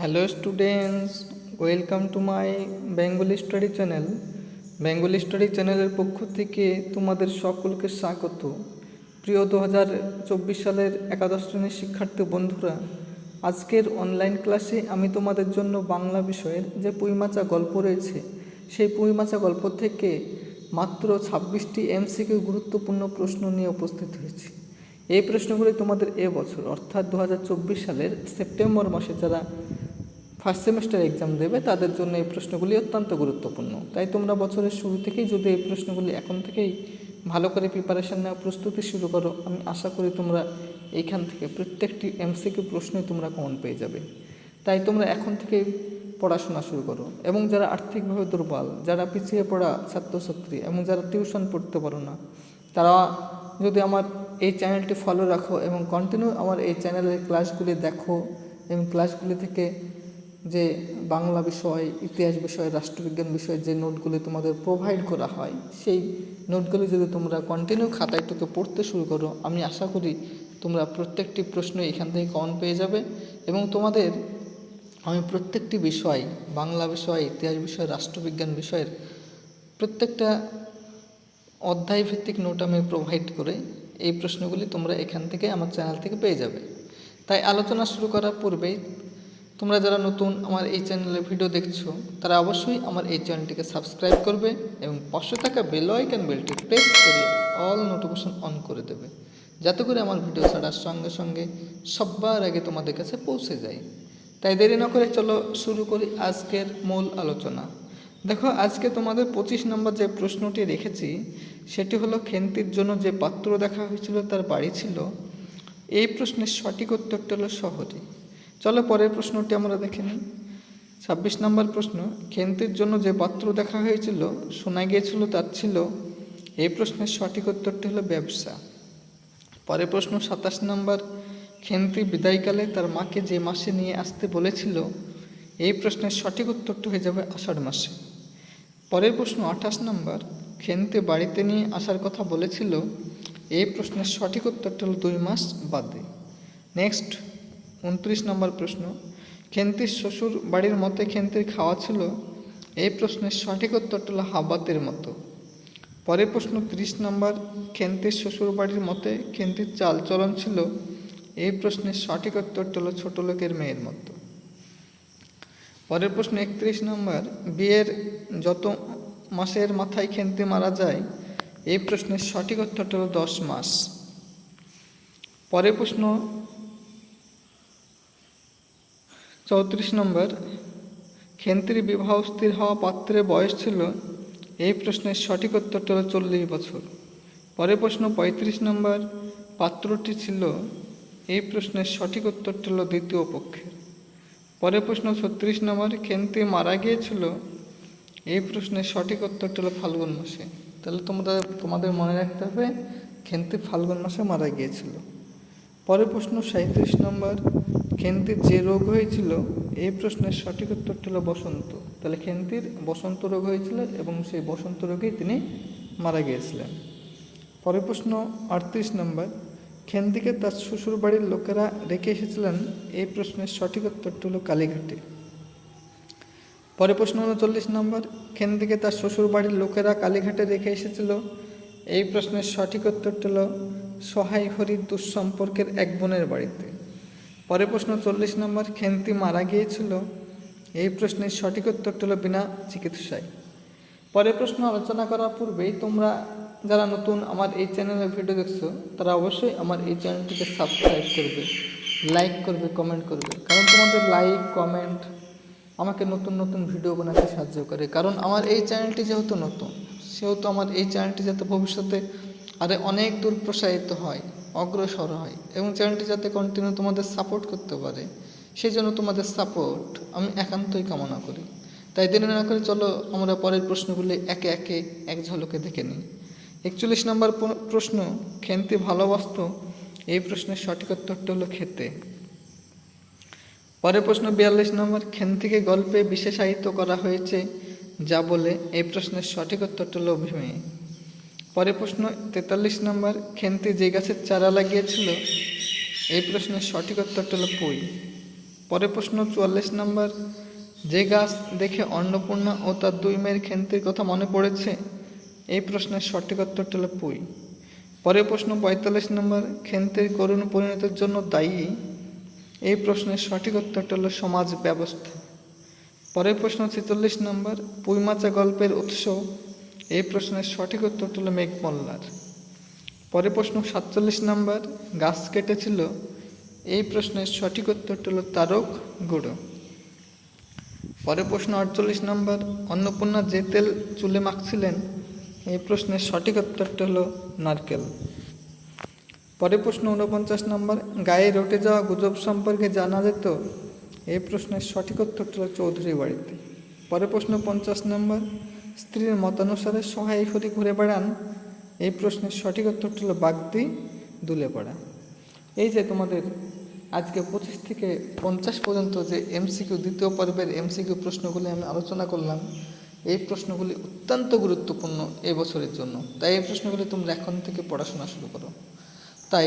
Hello students welcome to my Bengali study channel Bengali study চ্যানেলের পক্ষ থেকে তোমাদের সকলকে স্বাগত। প্রিয় দু হাজার চব্বিশ সালের একাদশ শ্রেণির শিক্ষার্থী বন্ধুরা, আজকের অনলাইন ক্লাসে আমি তোমাদের জন্য বাংলা বিষয়ের যে পুইমাচা গল্প রয়েছে, সেই পুইমাচা গল্প থেকে মাত্র ছাব্বিশটি এমসিকিউ গুরুত্বপূর্ণ প্রশ্ন নিয়ে উপস্থিত হয়েছি। এই প্রশ্নগুলি তোমাদের এবছর অর্থাৎ দু হাজার চব্বিশ সালের সেপ্টেম্বর মাসে যারা ফার্স্ট সেমিস্টার এক্সাম দেবে, তাদের জন্য এই প্রশ্নগুলি অত্যন্ত গুরুত্বপূর্ণ। তাই তোমরা বছরের শুরু থেকেই যদি এই প্রশ্নগুলি এখন থেকেই ভালো করে প্রিপারেশান নেওয়া প্রস্তুতি শুরু করো, আমি আশা করি তোমরা এইখান থেকে প্রত্যেকটি এমসিকিউ প্রশ্নই তোমরা কমন পেয়ে যাবে। তাই তোমরা এখন থেকেই পড়াশোনা শুরু করো এবং যারা আর্থিকভাবে দুর্বল, যারা পিছিয়ে পড়া ছাত্রছাত্রী এবং যারা টিউশন পড়তে পারো না, তারা যদি আমার এই চ্যানেলটি ফলো রাখো এবং কন্টিনিউ আমার এই চ্যানেলের ক্লাসগুলি দেখো এবং ক্লাসগুলি থেকে যে বাংলা বিষয়, ইতিহাস বিষয়, রাষ্ট্রবিজ্ঞান বিষয়ে যে নোটগুলি তোমাদের প্রোভাইড করা হয়, সেই নোটগুলি যদি তোমরা কন্টিনিউ খাতায় টুকে পড়তে শুরু করো, আমি আশা করি তোমরা প্রত্যেকটি প্রশ্ন এখান থেকে কমন পেয়ে যাবে এবং তোমাদের আমি প্রত্যেকটি বিষয়, বাংলা বিষয়, ইতিহাস বিষয়, রাষ্ট্রবিজ্ঞান বিষয়ের প্রত্যেকটা অধ্যায় ভিত্তিক নোট আমি প্রোভাইড করে এই প্রশ্নগুলি তোমরা এখান থেকে আমার চ্যানেল থেকে পেয়ে যাবে। তাই আলোচনা শুরু করার পূর্বেই তোমরা যারা নতুন আমার এই চ্যানেলে ভিডিও দেখছ, তারা অবশ্যই আমার এই চ্যানেলটিকে সাবস্ক্রাইব করবে এবং পাশে থাকা বেল আইকন বেলটি প্রেস করে অল নোটিফিকেশন অন করে দেবে, যাতে করে আমার ভিডিও ছাড়ার সঙ্গে সঙ্গে সবার আগে তোমাদের কাছে পৌঁছে যায়। তাই দেরি না করে চলো শুরু করি আজকের মূল আলোচনা। দেখো, আজকে তোমাদের পঁচিশ নম্বর যে প্রশ্নটি রেখেছি, সেটি হলো খেন্তির জন্য যে পাত্র দেখা হয়েছিল, তার বাড়ি ছিল, এই প্রশ্নের সঠিক উত্তরটা হলো শহরে। চলো পরের প্রশ্নটি আমরা দেখে নিই। ছাব্বিশ নম্বর প্রশ্ন খেন্তির জন্য যে পাত্র দেখা হয়েছিল, শোনা গিয়েছিল তার ছিল? এই প্রশ্নের সঠিক উত্তরটি হলো ব্যবসা। পরের প্রশ্ন, সাতাশ নম্বর খেন্তি বিদায়কালে তার মাকে যে মাসে নিয়ে আসতে বলেছিল? এই প্রশ্নের সঠিক উত্তরটি হয়ে যাবে আষাঢ় মাসে। পরের প্রশ্ন, আঠাশ নম্বর খেন্তি বাড়িতে নিয়ে আসার কথা বলেছিল? এই প্রশ্নের সঠিক উত্তরটা হলো দুই মাস বাদে। নেক্সট উনত্রিশ নম্বর প্রশ্ন, খেন্তির শ্বশুর বাড়ির মতে খেন্তির খাওয়া ছিল? এই প্রশ্নের সঠিক উত্তরটা হলো হাবাতের মতো। পরের প্রশ্ন, ত্রিশ নম্বর খেন্তির শ্বশুর বাড়ির মতে খেন্তির চাল চলন ছিল? এই প্রশ্নের সঠিক উত্তরটা হলো ছোট লোকের মেয়ের মতো। পরের প্রশ্ন, একত্রিশ নম্বর বিয়ের যত মাসের মাথায় খেন্তি মারা যায়? এই প্রশ্নের সঠিক উত্তরটা হলো দশ মাস। পরের প্রশ্ন চৌত্রিশ নম্বর খেন্তির বিবাহ স্থির হওয়া পাত্রের বয়স ছিল, এই প্রশ্নের সঠিক উত্তরটা হলো চল্লিশ বছর। পরের প্রশ্ন পঁয়ত্রিশ নম্বর, পাত্রটি ছিল, এই প্রশ্নের সঠিক উত্তরটা হলো দ্বিতীয় পক্ষের। পরের প্রশ্ন ছত্রিশ নম্বর খেন্তি মারা গিয়েছিল, এই প্রশ্নের সঠিক উত্তরটা হলো ফাল্গুন মাসে। তাহলে তোমরা, তোমাদের মনে রাখতে হবে খেন্তি ফাল্গুন মাসে মারা গিয়েছিল। পরের প্রশ্ন সাঁত্রিশ নম্বর, খেন্তির যে রোগ হয়েছিল, এই প্রশ্নের সঠিক উত্তরটা হলো বসন্ত। তাহলে খেন্তির বসন্ত রোগ হয়েছিল এবং সেই বসন্ত রোগেই তিনি মারা গিয়েছিলেন। পরের প্রশ্ন আটত্রিশ নম্বর, খেন্তিকে তার শ্বশুর বাড়ির লোকেরা রেখে এসেছিলেন, এই প্রশ্নের সঠিক উত্তরটা হলো কালীঘাটে। পরে প্রশ্ন উনচল্লিশ নম্বর, খেন্তিকে তার শ্বশুর বাড়ির লোকেরা কালীঘাটে রেখে এসেছিল, এই প্রশ্নের সঠিক উত্তরটা হলো সহায় হরির দুঃসম্পর্কের এক বোনের বাড়িতে। পরে প্রশ্ন চল্লিশ নম্বর, খেন্তি মারা গিয়েছিল? এই প্রশ্নের সঠিক উত্তরটা হলো বিনা চিকিৎসায়। পরে প্রশ্ন আলোচনা করার পূর্বেই তোমরা যারা নতুন আমার এই চ্যানেলের ভিডিও দেখছ, তারা অবশ্যই আমার এই চ্যানেলটিকে সাবস্ক্রাইব করবে, লাইক করবে, কমেন্ট করবে। কারণ তোমাদের লাইক, কমেন্ট আমাকে নতুন নতুন ভিডিও বানাতে সাহায্য করে। কারণ আমার এই চ্যানেলটি যেহেতু নতুন, সেহেতু আমার এই চ্যানেলটি যাতে ভবিষ্যতে আরে অনেক দূর প্রসারিত হয়, অগ্রসর হয় এবং চ্যানেলটি যাতে কন্টিনিউ তোমাদের সাপোর্ট করতে পারে সেই জন্য তোমাদের সাপোর্ট আমি একান্তই কামনা করি। তাই দেরি না করে চলো আমরা পরের প্রশ্নগুলি একে একে এক ঝলকে দেখে নিই। একচল্লিশ নম্বর প্রশ্ন, খেন্তি ভালোবাসত এই প্রশ্নের সঠিক উত্তরটা হলো খেতে। পরের প্রশ্ন বিয়াল্লিশ নম্বর, খেন্তিকে গল্পে বিশেষায়িত করা হয়েছে যা বলে এই প্রশ্নের সঠিক উত্তরটা হলো অভিমেয় পরের প্রশ্ন, তেতাল্লিশ নম্বর, খেন্তি যে গাছের চারা লাগিয়েছিল? এই প্রশ্নের সঠিক উত্তরটা হলো পুই। পরে প্রশ্ন, চুয়াল্লিশ নম্বর, যে গাছ দেখে অন্নপূর্ণা ও তার দুই মেয়ের খেন্তির কথা মনে পড়েছে? এই প্রশ্নের সঠিক উত্তরটা হলো পুই। পরের প্রশ্ন, পঁয়তাল্লিশ নম্বর, খেন্তির করুণ পরিণতির জন্য দায়ী? এই প্রশ্নের সঠিক উত্তরটা হলো সমাজ ব্যবস্থা। পরের প্রশ্ন, ছেচল্লিশ নম্বর পুইমাচা গল্পের উৎস এই প্রশ্নের সঠিক উত্তরটা হলো মেঘমল্লার পরের প্রশ্ন সাতচল্লিশ নম্বর, গাছ কেটেছিল। এই প্রশ্নের সঠিক উত্তরটা হলো তারক গুঁড়ো পরের প্রশ্ন আটচল্লিশ নম্বর, অন্নপূর্ণা যে তেল চুলে মাখছিলেন, এই প্রশ্নের সঠিক উত্তরটা হলো নারকেল। পরের প্রশ্ন উনপঞ্চাশ নম্বর, গায়ে রটে যাওয়া গুজব সম্পর্কে জানা যেত? এই প্রশ্নের সঠিক উত্তরটা হলো চৌধুরী বাড়িতে। পরের প্রশ্ন পঞ্চাশ নম্বর স্ত্রীর মতানুসারে সহায় হরি ঘুরে বেড়ান। এই প্রশ্নের সঠিক উত্তরটা হলো বাগদি দুলে পড়া এই যে তোমাদের আজকে পঁচিশ থেকে পঞ্চাশ পর্যন্ত যে এমসিকিউ, দ্বিতীয় পর্বের এমসিকিউ প্রশ্নগুলি আমি আলোচনা করলাম, এই প্রশ্নগুলি অত্যন্ত গুরুত্বপূর্ণ এই বছরের জন্য। তাই এই প্রশ্নগুলি তোমরা এখন থেকে পড়াশোনা শুরু করো। তাই